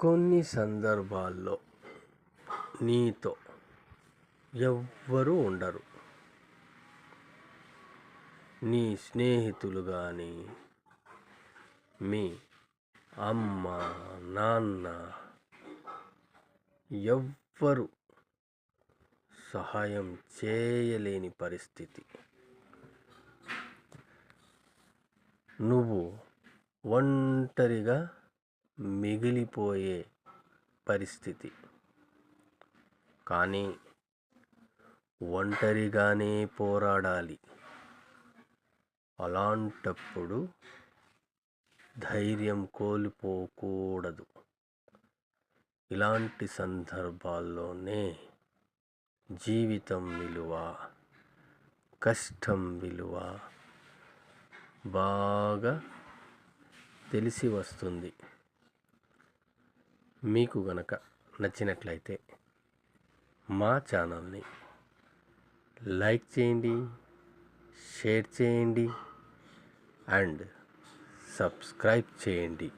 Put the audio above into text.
కొన్ని సందర్భాల్లో నీతో ఎవ్వరూ ఉండరు. నీ స్నేహితులు కానీ మీ అమ్మ నాన్న ఎవ్వరు సహాయం చేయలేని పరిస్థితి. నువ్వు ఒంటరిగా మిగిలిపోయే పరిస్థితి. కానీ ఒంటరిగానే పోరాడాలి. అలాంటప్పుడు ధైర్యం కోల్పోకూడదు. ఇలాంటి సందర్భాల్లోనే జీవితం విలువ కష్టం విలువ బాగా తెలిసి వస్తుంది. మీకు గనక నచ్చినట్లయితే మా ఛానల్ని లైక్ చేయండి షేర్ చేయండి అండ్ సబ్స్క్రైబ్ చేయండి.